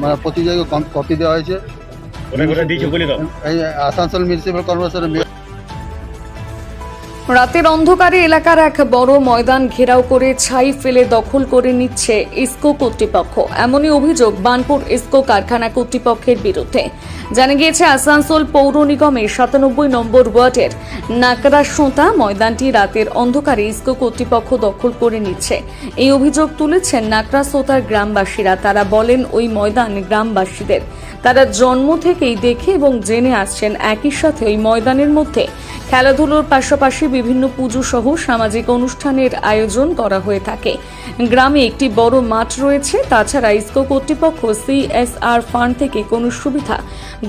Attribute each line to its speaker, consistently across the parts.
Speaker 1: মানে প্রতি জায়গায় কপি দেওয়া হয়েছে। আসানসোল মিউনিসিপ্যাল কর্পোরেশনের
Speaker 2: রাতের অন্ধকারে এলাকার এক বড় ময়দান ঘেরাও করে ছাই ফেলে দখল করে নিচ্ছে ইসকো কর্তৃপক্ষ। এমনই অভিযোগ বানপুর ইসকো কারখানা কর্তৃপক্ষের বিরুদ্ধে। জানা গিয়েছে, আসানসোল পৌর নিগমের সাতানব্বই নম্বর ওয়ার্ডের নাকড়া সোঁতা ময়দানটি রাতের অন্ধকারে ইসকো কর্তৃপক্ষ দখল করে নিচ্ছে। এই অভিযোগ তুলেছেন নাকড়া সোতার গ্রামবাসীরা। তারা বলেন, ওই ময়দান গ্রামবাসীদের। তারা জন্ম থেকেই দেখে এবং জেনে আসছেন একই সাথে ওই ময়দানের মধ্যে খেলাধুলোর পাশাপাশি বিভিন্ন পুজো সহ সামাজিক অনুষ্ঠানের আয়োজন করা হয়ে থাকে। গ্রামে একটি বড় মাঠ রয়েছে, তাছাড়া ইসকো কর্তৃপক্ষ সিএসআর ফান্ড থেকে কোনো সুবিধা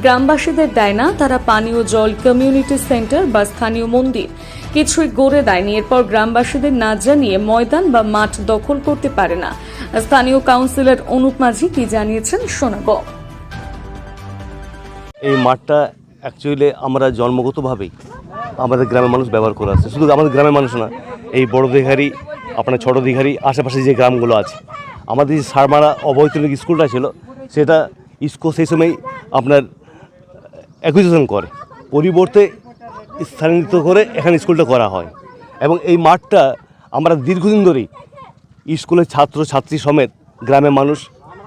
Speaker 2: গ্রামবাসীদের দেয় না। তারা পানীয় জল, কমিউনিটি সেন্টার বা স্থানীয় মন্দির কিছুই গড়ে দেয়নি। এরপর গ্রামবাসীদের না জানিয়ে ময়দান বা মাঠ দখল করতে পারে না। স্থানীয় কাউন্সিলর অনুপ মাঝি কি জানিয়েছেন শোনাব।
Speaker 3: এই মাঠটা অ্যাকচুয়ালি আমরা জন্মগতভাবেই আমাদের গ্রামের মানুষ ব্যবহার করে আসছে। শুধু আমাদের গ্রামের মানুষ না, এই বড় দিঘারি আপনার ছোট দিঘারি আশেপাশে যে গ্রামগুলো আছে, আমাদের যে সারমারা অবৈতনিক স্কুলটা ছিল, সেটা ইস্কো সেই সময় আপনার অ্যাকুইজিশন করে। পরিবর্তে স্থানান্তরিত করে এখানে স্কুলটা করা হয়। এবং এই মাঠটা আমরা দীর্ঘদিন ধরেই স্কুলের ছাত্র ছাত্রী সমেত গ্রামের মানুষ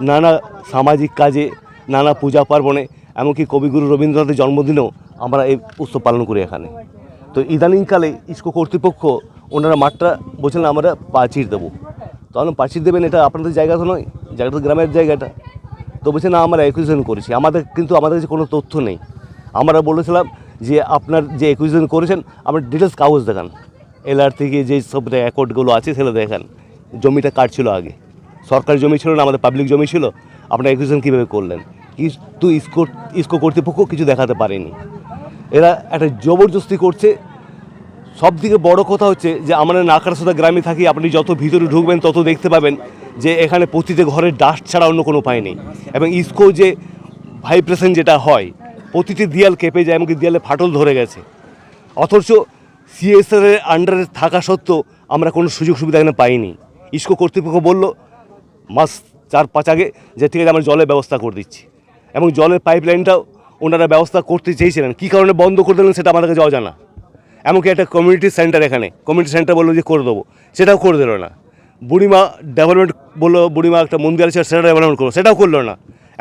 Speaker 3: নানা সামাজিক কাজে, নানা পূজা পার্বণে, এমনকি কবিগুরু রবীন্দ্রনাথের জন্মদিনেও আমরা এই উৎসব পালন করি এখানে। তো ইদানিংকালে ইস্কো কর্তৃপক্ষ ওনারা মাঠটা বলছিলেন আমরা পাঁচির দেবো। তো তখন পাঁচির দেবেন এটা আপনাদের জায়গা তো নয় জায়গাটা গ্রামের জায়গাটা। তো বলছে না, আমরা অ্যাকুইজিশন করেছি। আমাদের কিন্তু আমাদের কাছে কোনো তথ্য নেই। আমরা বলেছিলাম যে আপনার যে অ্যাকুইজিশন করেছেন আপনার ডিটেলস কাগজ দেখান। এলআর থেকে যে সব রেকর্ডগুলো আছে সেগুলো দেখান। জমিটা কার ছিল আগে? সরকারি জমি ছিল না, আমাদের পাবলিক জমি ছিল? আপনার অ্যাকুইজিশন কীভাবে করলেন? কিন্তু ইসকো ইসকো কর্তৃপক্ষ কিছু দেখাতে পারেনি। এরা একটা জবরদস্তি করছে। সব থেকে বড় কথা হচ্ছে যে আমরা নাকারসোদা গ্রামে থাকি, আপনি যত ভিতরে ঢুকবেন তত দেখতে পাবেন যে এখানে প্রতিটি ঘরের ডাস্ট ছাড়া অন্য কোনো উপায় নেই। এবং ইসকো যে ভাইব্রেশন যেটা হয়, প্রতিটি দেয়াল কেঁপে যায়, এমনকি দেয়ালে ফাটল ধরে গেছে। অথচ সিএসআর এর আন্ডারে থাকা সত্ত্বেও আমরা কোনো সুযোগ সুবিধা এখানে পাইনি। ইসকো কর্তৃপক্ষ বলল, মাস চার পাঁচ আগে যে, ঠিক আছে, আমরা জলের ব্যবস্থা করে দিচ্ছি। এবং জলের পাইপলাইনটাও ওনারা ব্যবস্থা করতে চেয়েছিলেন। কী কারণে বন্ধ করে দিলেন সেটা আমাদের কাছে অজানা। এমনকি একটা কমিউনিটি সেন্টার এখানে। কমিউনিটি সেন্টার বলল যে করে দেবো। সেটাও করে দিল না। বুড়িমা ডেভেলপমেন্ট বলল বুড়িমা একটা মন্দির আছে সেটা ডেভেলপমেন্ট করব সেটাও করল না।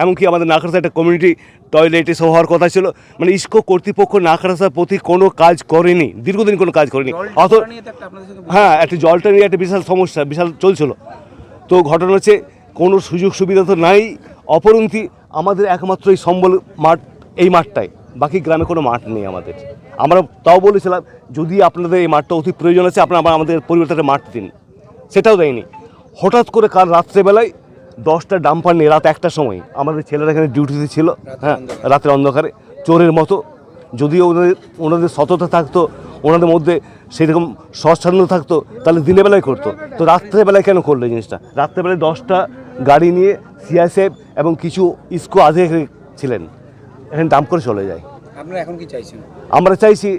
Speaker 3: এমনকি আমাদের নাকরাসা একটা কমিউনিটি টয়লেট এসব হওয়ার কথা ছিল। মানে ইস্কো কর্তৃপক্ষ নাকরাসার প্রতি কোনো কাজ করেনি। দীর্ঘদিন কোনো কাজ করেনি। অথ হ্যাঁ একটা জলটা নিয়ে একটা বিশাল সমস্যা বিশাল চলছিল। তো ঘটনা হচ্ছে কোনো সুযোগ সুবিধা তো নাই। অপরন্তি আমাদের একমাত্র এই সম্বল মাঠ এই মাঠটাই বাকি গ্রামে কোনো মাঠ নেই আমাদের। আমরা তাও বলেছিলাম যদি আপনাদের এই মাঠটা অতি প্রয়োজন আছে আপনারা আবার আমাদের পরিবর্তে একটা মাঠ দিন। সেটাও দেয়নি। হঠাৎ করে কাল রাত্রেবেলায় দশটা ডাম্পার নিয়ে রাত একটার সময় আমাদের ছেলেরা এখানে ডিউটিতে ছিল হ্যাঁ রাতের অন্ধকারে চোরের মতো। যদিও ওনাদের ওনাদের সততা থাকতো ওনাদের মধ্যে সেরকম স্বচ্ছন্দ থাকতো তাহলে দিনের বেলায় করতো। তো রাত্রেবেলায় কেন করল জিনিসটা? রাত্রেবেলায় দশটা গাড়ি নিয়ে সিআইএসএফ এবং কিছু ইস্কো আধিকারিক ছিলেন। এখানে ডাম্প করে চলে যায়।
Speaker 4: আপনারা এখন কি চাইছেন?
Speaker 3: আমরা চাইছি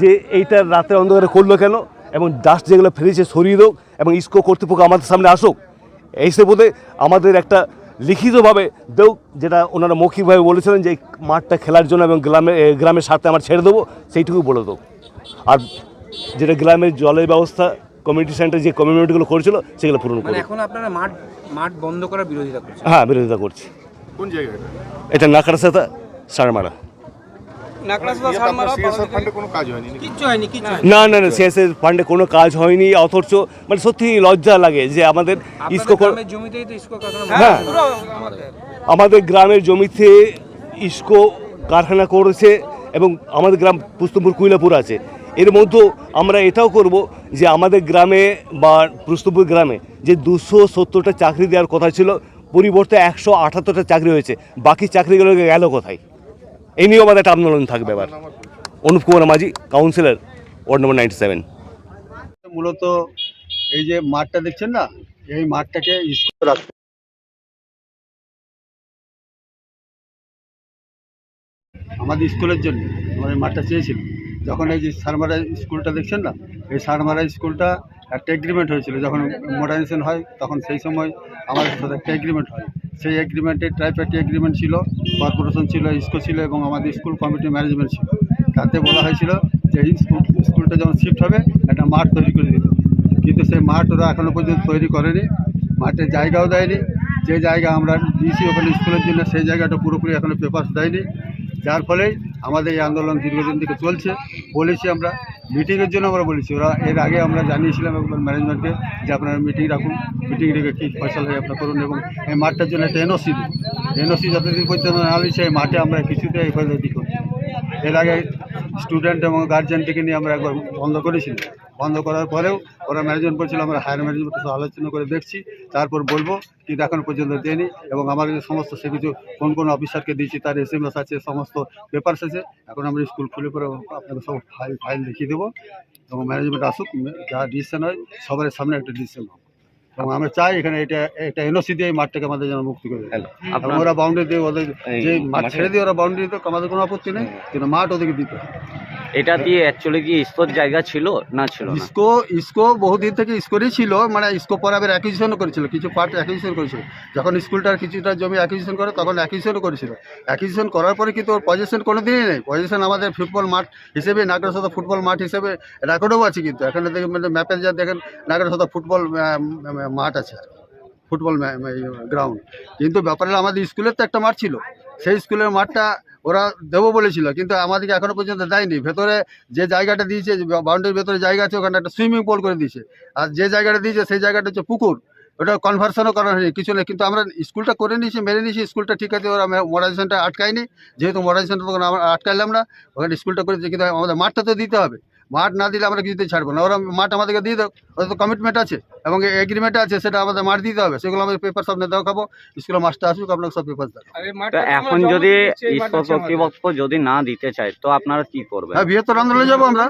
Speaker 3: যে এইটা রাতে অন্ধকারে করল কেন? এবং ডাস্ট যেগুলো ফেলেছে সরিয়ে হোক এবং ইস্কো কর্তৃপক্ষ আমাদের সামনে আসুক। এই বোধে আমাদের একটা লিখিতভাবে দেও যেটা ওনারা মৌখিকভাবে বলেছিলেন যে এই মাঠটা খেলার জন্য এবং গ্রামে গ্রামের স্বার্থে আমরা ছেড়ে দেবো সেইটুকু বলে দেবো আর যেটা গ্রামের জলের ব্যবস্থা কমিউনিটি সেন্টার যে কমিউনিটিগুলো করেছিল সেগুলো পূরণ করে
Speaker 4: এখন আপনারা মাঠ মাঠ বন্ধ করার বিরোধিতা করছেন?
Speaker 3: হ্যাঁ বিরোধিতা করছি।
Speaker 5: কোন জায়গায়
Speaker 3: এটা নাকারসাতা সারমারা।
Speaker 5: হয়নি
Speaker 4: কিচ্ছু
Speaker 3: না না না সিএসএস ফান্ডে কোনো কাজ হয়নি অথচ মানে সত্যি লজ্জা লাগে যে আমাদের ইসকো
Speaker 4: গ্রামের জমিতেই তো ইসকো কারখানা
Speaker 3: হ্যাঁ।
Speaker 4: আমাদের।
Speaker 3: আমাদের গ্রামের জমিতে ইস্কো কারখানা করেছে এবং আমাদের গ্রাম পুস্তমপুর কুইলাপুর আছে। এর মধ্যেও আমরা এটাও করব যে আমাদের গ্রামে বা পুস্তমপুর গ্রামে যে দুশো সত্তরটা চাকরি দেওয়ার কথা ছিল পরিবর্তে একশো আঠাত্তরটা চাকরি হয়েছে। বাকি চাকরিগুলো গেল কোথায়? এই নিয়েও আমাদের একটা আন্দোলন থাকবে এবার। Anup Kumar Majhi councillor ward number ninety seven
Speaker 1: মূলত এই যে মাঠটা দেখছেন না, এই মাঠটাকে রাখতে আমাদের স্কুলের জন্য আমাদের মাঠটা চেয়েছিল যখন এই যে সারমারা স্কুলটা দেখছেন না, এই সারমারা স্কুলটা একটা এগ্রিমেন্ট হয়েছিল, যখন মডার্নাইজেশন হয়, তখন সেই সময় আমাদের সাথে একটা এগ্রিমেন্ট হয়। সেই এগ্রিমেন্টে ট্রাইপার্টি এগ্রিমেন্ট ছিল কর্পোরেশন ছিল ইস্কো ছিল এবং আমাদের স্কুল কমিটি ম্যানেজমেন্ট ছিল। তাতে বলা হয়েছিল যে এই স্কুল স্কুলটা যখন শিফট হবে, একটা মাঠ তৈরি করে হবে। কিন্তু সেই মাঠ ওরা এখনও পর্যন্ত তৈরি করেনি, মাঠের জায়গাও দেয়নি। যে জায়গা আমরা দিয়েছি ওখানে স্কুলের জন্য, সেই জায়গাটা পুরোপুরি এখনও পেপার দেয়নি। যার ফলে আমাদের এই আন্দোলন দীর্ঘদিন থেকে চলছে। বলেছি আমরা মিটিংয়ের জন্য আমরা বলেছি। ওরা এর আগে আমরা জানিয়েছিলাম একবার ম্যানেজমেন্টকে যে আপনারা মিটিং রাখুন মিটিং রেখে কী ফসল হয় আপনারা করুন এবং এই মাঠটার জন্য একটা এনওসি দিন এনওসি যতদিন পর্যন্ত না দিচ্ছে, এই মাঠে আমরা কিছুতে হেফাজতি করি এর আগে স্টুডেন্ট এবং গার্জেনটিকে নিয়ে আমরা একবার বন্ধ করেছিলাম। বন্ধ করার পরেও ওরা ম্যানেজমেন্ট করছিল আমরা হায়ার ম্যানেজমেন্টের সাথে আলোচনা করে দেখছি তারপর বলব কিন্তু এখন পর্যন্ত দেয়নি এবং আমার সমস্ত সে কিছু কোন কোন অফিসারকে দিয়েছি তার এস এম এস আছে সমস্ত পেপারস আছে এখন আমরা স্কুল খুলে পরে আপনাকে সব ফাইল ফাইল দেখিয়ে দেবো এবং ম্যানেজমেন্ট আসুক যা ডিসিশন হয় সবার সামনে একটা ডিসিশন হবে। এবং আমরা চাই এখানে এটা এটা এনওসি দিয়ে মাঠটাকে আমাদের যেন মুক্তি করে ওরা বাউন্ডারি দিয়ে ওদের যে মাঠ ছেড়ে দিয়ে ওরা বাউন্ডারি দিতে আমাদের কোনো আপত্তি নেই কিন্তু মাঠ ওদেরকে দিতে
Speaker 6: এটা দিয়ে অ্যাকচুয়ালি কি স্তর জায়গা ছিল? না ছিল না।
Speaker 1: ইসকো ইসকো বহুদিন থেকে ইসকোরই ছিল মানে ইসকো পরে আবার অ্যাকুইজিশনও করেছিল কিছু পার্ট অ্যাকুইজিশন করেছিল। যখন স্কুলটার কিছুটা জমি অ্যাকুইজিশন করে তখন অ্যাকুইজিশনও করেছিল। অ্যাকুইজিশন করার পরে কিন্তু ওর পজিশন কোনো দিনই নেই। পজিশন আমাদের ফুটবল মাঠ হিসেবে নাগরসদা ফুটবল মাঠ হিসেবে রেকর্ডও আছে কিন্তু। এখানে দেখেন মানে ম্যাপে যা দেখেন নাগরসদা ফুটবল মাঠ আছে। ফুটবল গ্রাউন্ড কিন্তু ব্যাপারে আমাদের স্কুলের তো একটা মাঠ ছিল। সেই স্কুলের মাঠটা ওরা দেবো বলেছিল, কিন্তু আমাদেরকে এখনও পর্যন্ত দেয়নি। ভেতরে যে জায়গাটা দিয়েছে বাউন্ডারির ভেতরে জায়গা আছে, ওখানে একটা সুইমিং পুল করে দিয়েছে। আর যে জায়গাটা দিয়েছে, সেই জায়গাটা হচ্ছে পুকুর। ওটা কনভার্সনও করা হয়নি, কিছু নেই। কিন্তু আমরা স্কুলটা করে নিয়েছি, মেনে নিয়েছি, স্কুলটা ঠিক আছে, ওরা মডারেশনটা আটকায়নি। যেহেতু মডারেশনটা তখন আমরা আটকাইলাম না, ওখানে স্কুলটা করেছি, কিন্তু আমাদের মাঠটা তো দিতে হবে। মাঠ না দিলে আমরা কিছুতেই ছাড়বো না। ওরা মাঠ আমাদেরকে দিয়ে দাও। ওদের তো কমিটমেন্ট আছে এবং এগ্রিমেন্ট আছে সেটা আমাদের মাঠ দিতে হবে। সেগুলো আমাদের পেপার সামনে দেখাবো স্কুলের মাস্টার আসুক আপনাকে সব পেপার দেখাবো
Speaker 6: তো এখন যদি কর্তৃপক্ষ যদি না দিতে চায় তো আপনারা কি করবেন?
Speaker 1: হ্যাঁ বৃহত্তর আন্দোলনে যাব আমরা।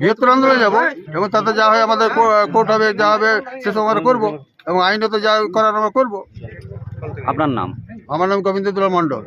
Speaker 1: বৃহত্তর আন্দোলনে যাব। এবং তাতে যা হয় আমাদের কোর্ট হবে যা হবে সেসব আমরা করব। এবং আইনত যা করার আমরা করব।
Speaker 6: আপনার নাম?
Speaker 1: আমার নাম গোবিন্দ দুলাল মণ্ডল।